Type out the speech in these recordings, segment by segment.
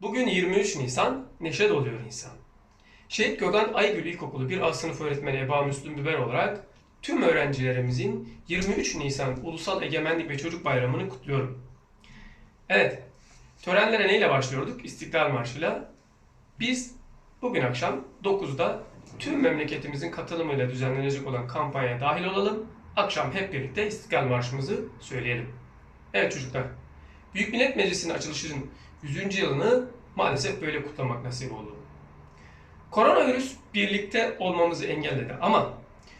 Bugün 23 Nisan, neşe doluyor insan. Şehit Gökhan Aygül İlkokulu 1 A sınıf öğretmeni Eba Müslüm Biber olarak tüm öğrencilerimizin 23 Nisan Ulusal Egemenlik ve Çocuk Bayramı'nı kutluyorum. Evet, törenlere neyle başlıyorduk? İstiklal Marşı'yla. Biz bugün akşam 9'da tüm memleketimizin katılımıyla düzenlenecek olan kampanyaya dahil olalım. Akşam hep birlikte İstiklal Marşımızı söyleyelim. Evet çocuklar, Büyük Millet Meclisi'nin açılışının 100. yılını maalesef böyle kutlamak nasip oldu. Koronavirüs birlikte olmamızı engelledi ama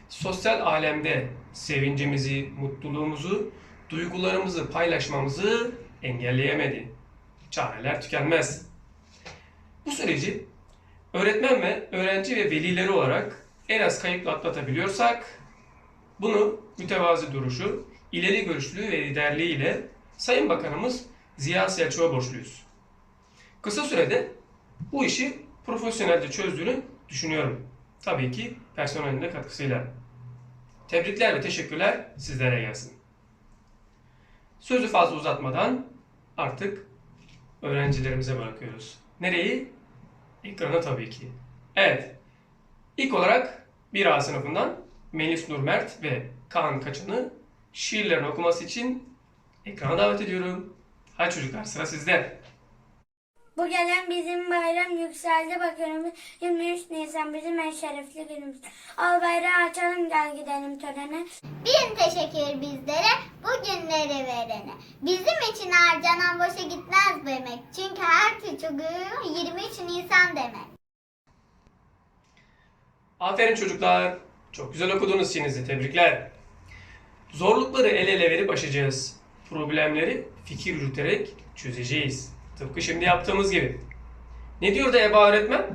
sosyal alemde sevincimizi, mutluluğumuzu, duygularımızı paylaşmamızı engelleyemedi. Çareler tükenmez. Bu süreci öğretmen ve öğrenci ve velileri olarak en az kayıpla atlatabiliyorsak bunu mütevazi duruşu, ileri görüşlülüğü ve liderliğiyle Sayın Bakanımız Ziya Selçuk'a borçluyuz. Kısa sürede bu işi profesyonelce çözdüğünü düşünüyorum. Tabii ki personelin de katkısıyla. Tebrikler ve teşekkürler sizlere gelsin. Sözü fazla uzatmadan artık öğrencilerimize bırakıyoruz. Nereyi? Ekrana tabii ki. Evet. İlk olarak 1A sınıfından Melis Nur Mert ve Kaan Kaçan'ı şiirlerini okuması için ekrana davet ediyorum. Hadi çocuklar sıra sizde. Bu gelen bizim bayram yükseldi bakırımız 23 Nisan bizim en şerefli günümüz. Al bayrağı açalım gel gidelim törene. Bin teşekkür bizlere bu günleri verene. Bizim için harcanan boşa gitmez bu emek. Çünkü her çocuğu 23 Nisan demek. Aferin çocuklar. Çok güzel okudunuz şiirinizi. Tebrikler. Zorlukları el ele verip aşacağız. Problemleri fikir yürüterek çözeceğiz. Tıpkı şimdi yaptığımız gibi. Ne diyor da Eba öğretmen?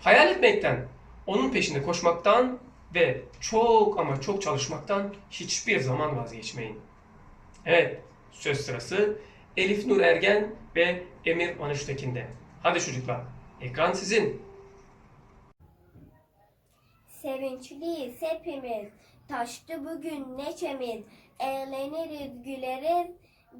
Hayal etmekten, onun peşinde koşmaktan ve çok ama çok çalışmaktan hiçbir zaman vazgeçmeyin. Evet, söz sırası Elif Nur Ergen ve Emir Manıştekin'de. Hadi çocuklar, ekran sizin. Sevinçliyiz hepimiz. Taştı bugün neçemiz. Eğleniriz güleriz.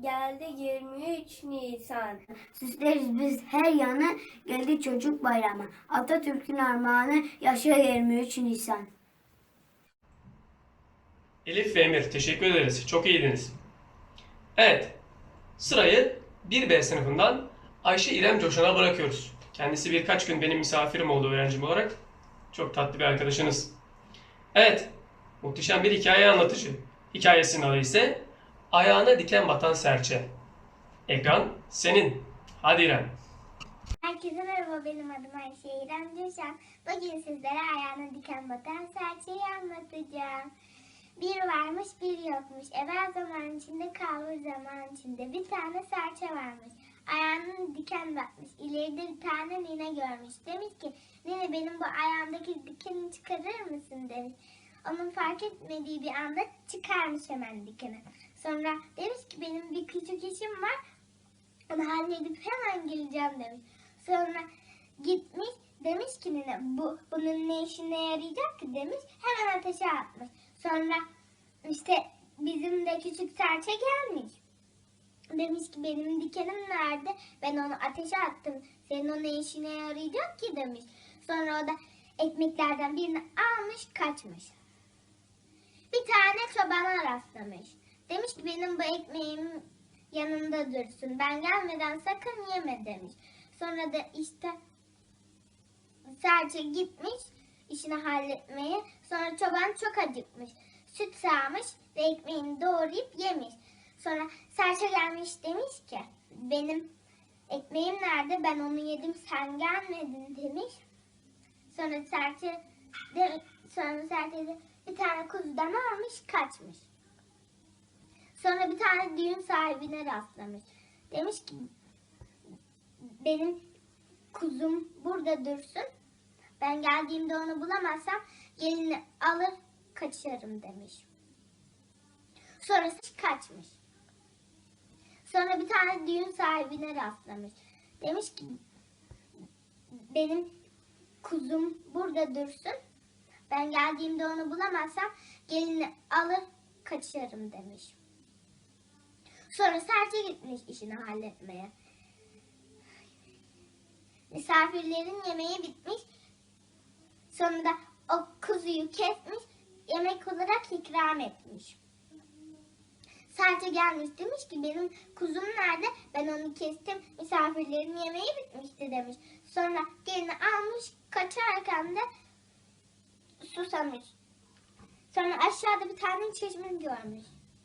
Geldi 23 Nisan. Süsleriz biz her yanı. Geldi çocuk bayramı. Atatürk'ün armağanı yaşa 23 Nisan. Elif ve Emir teşekkür ederiz. Çok iyiydiniz. Evet. Sırayı 1B sınıfından Ayşe İrem Coşan'a bırakıyoruz. Kendisi birkaç gün benim misafirim oldu öğrencim olarak. Çok tatlı bir arkadaşınız. Evet. Muhteşem bir hikaye anlatıcı. Hikayesinin adı ise Ayağına Diken Batan Serçe. Ekran senin. Hadi İrem. Herkese merhaba benim adım Ayşe İrem Coşan. Bugün sizlere ayağına diken batan serçeyi anlatacağım. Bir varmış bir yokmuş. Evvel zaman içinde kalbur zaman içinde. Bir tane serçe varmış. Ayağının diken batmış. İleride bir tane nine görmüş. Demiş ki nine benim bu ayağımdaki dikeni çıkarır mısın demiş. Onun fark etmediği bir anda çıkarmış hemen dikeni. Sonra demiş ki benim bir küçük işim var. Onu halledip hemen geleceğim demiş. Sonra gitmiş demiş ki nene bu bunun ne işine yarayacak ki demiş. Hemen ateşe atmış. Sonra işte bizim de küçük serçe gelmiş. Demiş ki benim dikenim nerede? Ben onu ateşe attım. Senin o ne işine yarayacak ki demiş. Sonra o da ekmeklerden birini almış kaçmış. Bir tane çobana rastlamış. Demiş ki benim bu ekmeğim yanında dursun. Ben gelmeden sakın yeme demiş. Sonra da işte serçe gitmiş işini halletmeye. Sonra çoban çok acıkmış. Süt sağmış ve ekmeğini doğrayıp yemiş. Sonra serçe gelmiş demiş ki benim ekmeğim nerede ben onu yedim sen gelmedin demiş. Sonra serçe de, sonra serçe de bir tane kuzudan almış kaçmış. Sonra bir tane düğün sahibine rastlamış. Demiş ki benim kuzum burada dursun. Ben geldiğimde onu bulamazsam gelini alır kaçarım demiş. Sonra kaçmış. Sonra bir tane düğün sahibine rastlamış. Demiş ki benim kuzum burada dursun. Ben geldiğimde onu bulamazsam gelini alır kaçarım demiş. Sonra serçe gitmiş işini halletmeye. Misafirlerin yemeği bitmiş. Sonunda o kuzuyu kesmiş, yemek olarak ikram etmiş. Serçe gelmiş demiş ki benim kuzum nerede? Ben onu kestim. Misafirlerin yemeği bitmişti demiş. Sonra gelini almış kaçarken de susamış. Sonra aşağıda bir tane çeşme görmüş.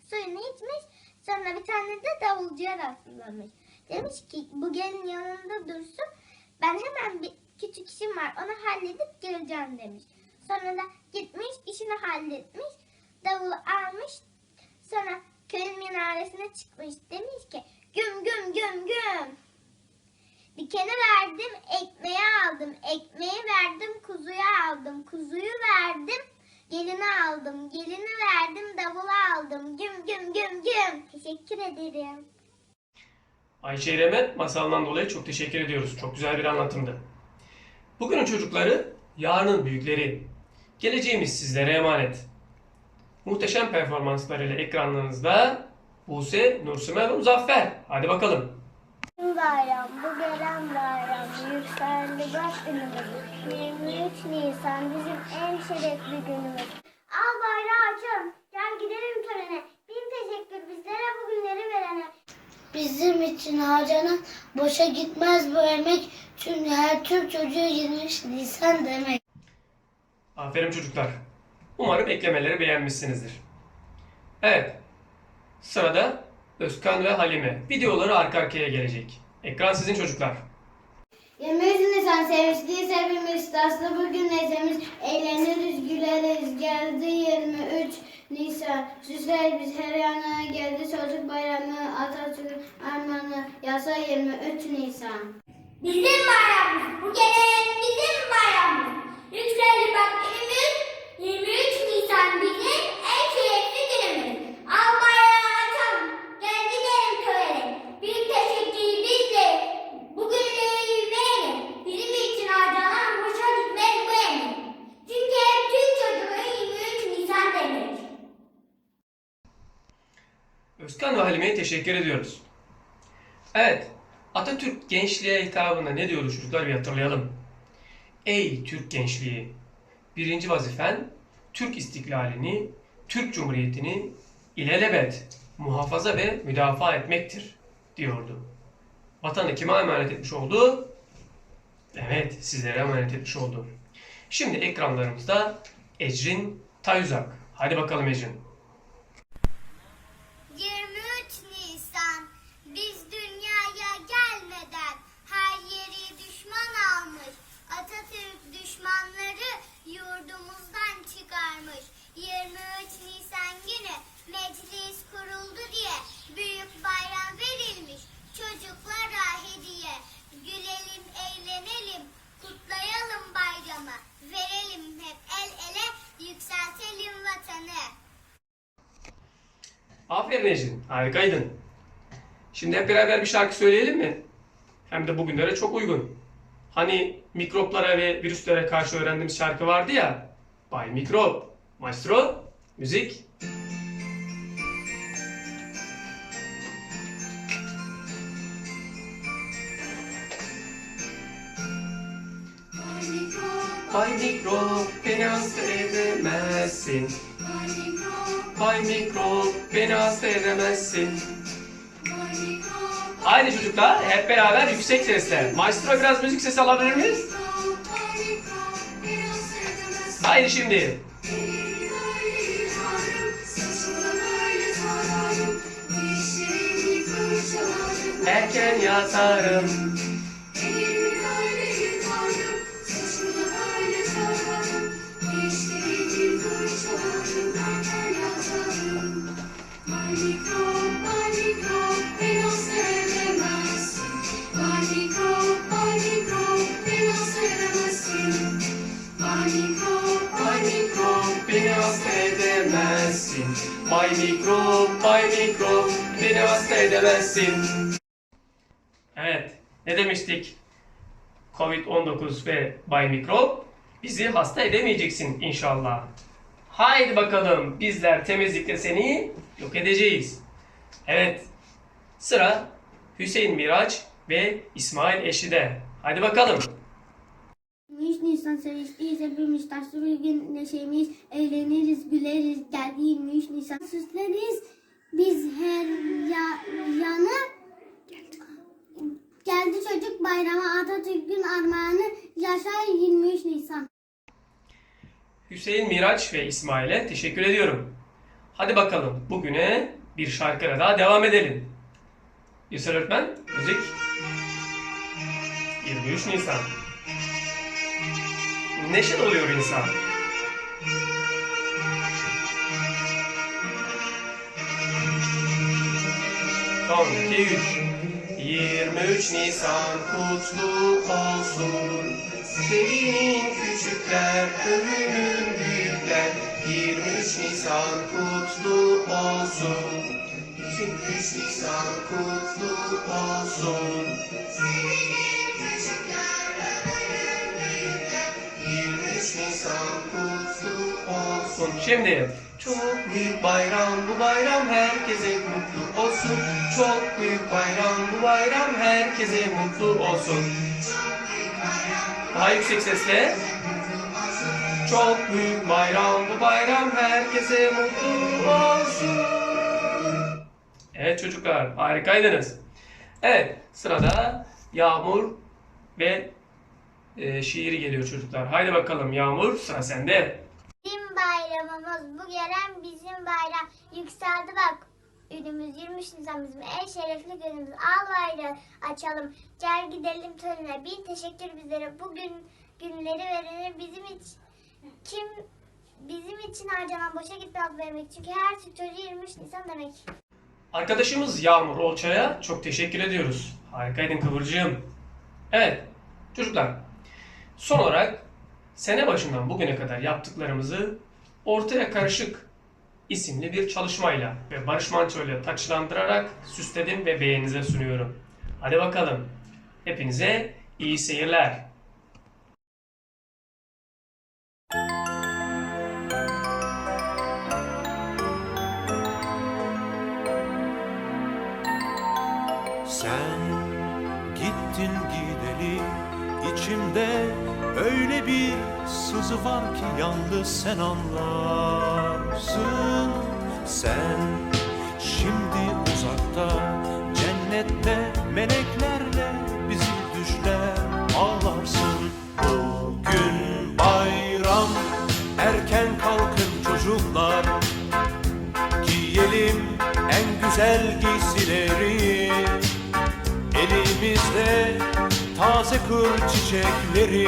Suyunu içmiş. Sonra bir tane de davulcuya rastlamış. Demiş ki bu gelin yanında dursun. Ben hemen bir küçük işim var onu halledip geleceğim demiş. Sonra da gitmiş işini halletmiş. Davulu almış. Sonra köyün minaresine çıkmış. Demiş ki güm güm güm güm. Dikeni verdim, ekmeği aldım. Ekmeği verdim, kuzuya aldım. Kuzuyu verdim, gelini aldım. Gelini verdim, davulu aldım. Güm güm güm güm. Teşekkür ederim. Ayşe İrem'e masalından dolayı çok teşekkür ediyoruz. Çok güzel bir anlatımdı. Bugünün çocukları, yarının büyükleri. Geleceğimiz sizlere emanet. Muhteşem performanslarıyla ekranlarınızda Buse, Nursümer ve Muzaffer. Hadi bakalım. Bayram, bu gelen bayram, yükseldi bak günümüz. 23 Nisan bizim en şerefli günümüz. Al bayrağı açalım, gel gidelim törene. Bin teşekkür bizlere bu günleri verene. Bizim için harcanan boşa gitmez bu emek. Çünkü her Türk çocuğu 23 Nisan demek. Aferin çocuklar. Umarım eklemeleri beğenmişsinizdir. Evet. Sırada Özkan ve Halime. Videoları arka arkaya gelecek. Ekran sizin çocuklar. 23 Nisan sevinçliyiz hepimiz. Taslı bugün neşemiz. Eğleniriz güleriz. Geldi 23 Nisan. Süsler biz her yana geldi. Çocuk bayramı Atatürk armağanı. Yasa 23 Nisan. Bizim bayramımız, bu gelen bizim bayramımız. Yükseldi bak günümüz, 23 Nisan bizim en şerefli günümüz. Al bayrağı açalım, gel gidelim törene. Büyük teşekkür bizle, bu günleri verelim. Bizim için harcanan boşa gitmez bu emek. Çünkü hep Türk çocuğu 23 Nisan demek. Özkan ve Halime'ye teşekkür ediyoruz. Evet. Atatürk gençliğe hitabında ne diyordu çocuklar bir hatırlayalım. Ey Türk gençliği! Birinci vazifen Türk istiklalini, Türk Cumhuriyeti'ni ilelebet muhafaza ve müdafaa etmektir diyordu. Vatanı kime emanet etmiş oldu? Evet, sizlere emanet etmiş oldu. Şimdi ekranlarımızda Ecrin Tayuzak. Hadi bakalım Ecrin. Ecrin, harikaydın. Şimdi hep beraber bir şarkı söyleyelim mi? Hem de bugünlere çok uygun. Hani mikroplara ve virüslere karşı öğrendiğimiz şarkı vardı ya. Bay Mikrop. Maestro, müzik. Bay Mikrop, beni hasta edemezsin. Bay Mikrop, beni hasta edemezsin. Haydi çocuklar, hep beraber yüksek sesle. Maestro biraz müzik sesi alabilir miyiz? Haydi şimdi. Erken yatarım. Bay Mikrop, Bay Mikrop, beni hasta edemezsin. Evet, ne demiştik? Covid-19 ve Bay Mikrop bizi hasta edemeyeceksin inşallah. Haydi bakalım bizler temizlikle seni yok edeceğiz. Evet, sıra Hüseyin Miraç ve İsmail Eşi'de. Hadi bakalım. 23 Nisan seviştiyiz hepimiz taşlı gün neşemiz eğleniriz güleriz geldi 23 Nisan süsleriz biz her ya, yanı geldi çocuk bayramı Atatürk'ün armağanı yaşar 23 Nisan. Hüseyin Miraç ve İsmail'e teşekkür ediyorum. Hadi bakalım bugüne bir şarkıyla daha devam edelim. Yüksel öğretmen, müzik. 23 Nisan. Neşe doluyor insan. Son 2 3 23 Nisan kutlu olsun. Sevinin küçükler, övünün büyükler. 23 Nisan kutlu olsun. 23 Nisan kutlu olsun. 23 Nisan kutlu olsun. Şimdi çok büyük bayram bu bayram herkese mutlu olsun. Çok büyük bayram bu bayram herkese mutlu olsun. Daha yüksek sesle. Çok büyük bayram bu bayram herkese mutlu olsun. Evet çocuklar harikaydınız. Evet sırada Yağmur ve e, şiiri geliyor çocuklar. Haydi bakalım Yağmur sıra sende. Bizim bayramımız bu gelen bizim bayram. Yükseldi bak ünümüz 23 Nisan bizim en şerefli günümüz. Al bayrağı açalım. Gel gidelim törene. Bin teşekkür bizlere. Bugün günleri verene bizim için kim bizim için harcanan boşa gitmez demek. Çünkü her Türk çocuğu 23 Nisan demek. Arkadaşımız Yağmur Olçay'a çok teşekkür ediyoruz. Harikaydın Kıvırcığım. Evet çocuklar son olarak sene başından bugüne kadar yaptıklarımızı Ortaya Karışık isimli bir çalışmayla ve Barış Manço ile taçlandırarak süsledim ve beğeninize sunuyorum. Hadi bakalım. Hepinize iyi seyirler. Var ki yalnız sen anlarsın. Sen şimdi uzakta cennette meleklerle bizi düşler ağlarsın. Bugün bayram erken kalkın çocuklar Giyelim en güzel giysileri Elimizde taze kır çiçekleri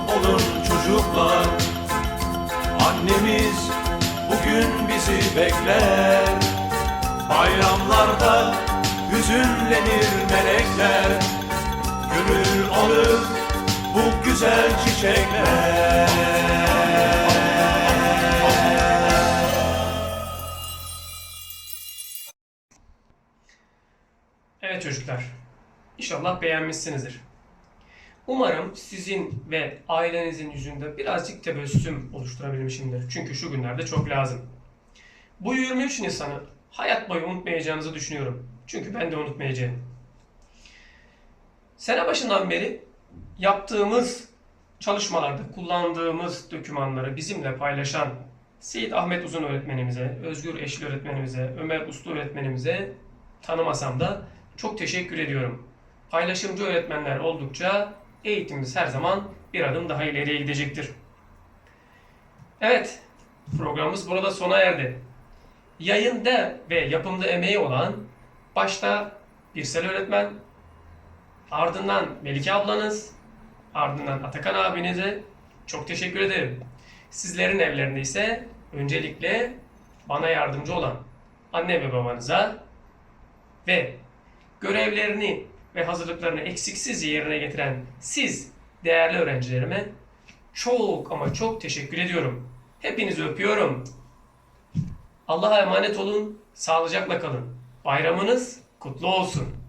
çocuklar Annemiz bugün bizi bekler Bayramlarda hüzünlenir melekler Gönül alır bu güzel çiçekler Evet çocuklar. İnşallah beğenmişsinizdir. Umarım sizin ve ailenizin yüzünde birazcık tebessüm oluşturabilmişimdir. Çünkü şu günlerde çok lazım. Bu 23 Nisan'ı hayat boyu unutmayacağınızı düşünüyorum. Çünkü ben de unutmayacağım. Sene başından beri yaptığımız çalışmalarda kullandığımız dokümanları bizimle paylaşan Seyit Ahmet Uzun öğretmenimize, Özgür Eşli öğretmenimize, Ömer Uslu öğretmenimize tanımasam da çok teşekkür ediyorum. Paylaşımcı öğretmenler oldukça eğitimimiz her zaman bir adım daha ileriye gidecektir. Evet, programımız burada sona erdi. Yayında ve yapımda emeği olan başta Birsel öğretmen, ardından Melike ablanız, ardından Atakan abinize çok teşekkür ederim. Sizlerin evlerinde ise öncelikle bana yardımcı olan anne ve babanıza ve görevlerini ve hazırlıklarını eksiksiz yerine getiren siz değerli öğrencilerime çok ama çok teşekkür ediyorum. Hepinizi öpüyorum. Allah'a emanet olun, sağlıcakla kalın. Bayramınız kutlu olsun.